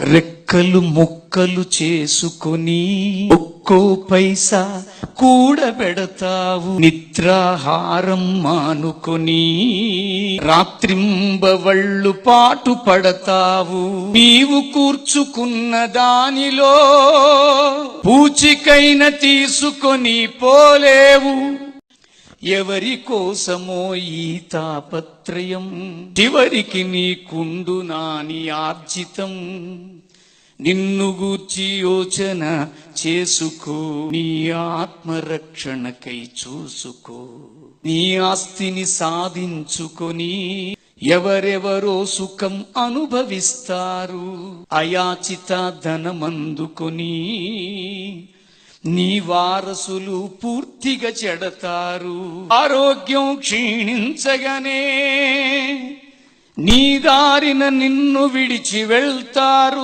రెక్కలు ముక్కలు చేసుకొని ఒక్కో పైసా కూడబెడతావు. నిద్రాహారం మానుకొని రాత్రింబవళ్ళు పాటు పడతావు. నీవు కూర్చుకున్న దానిలో పూచికైన తీసుకొని పోలేవు. ఎవరి కోసమో ఈ తాపత్రయం? చివరికి నీకుండు నాని ఆర్జితం. నిన్ను గూర్చి యోచన చేసుకో నీ ఆత్మరక్షణకై చూసుకో. నీ ఆస్తిని సాధించుకొని ఎవరెవరో సుఖం అనుభవిస్తారు. అయాచిత ధనమందుకొని నీ వారసులు పూర్తిగా చెడతారు. ఆరోగ్యం క్షీణించగానే నీ దారిన నిన్ను విడిచి వెళ్తారు.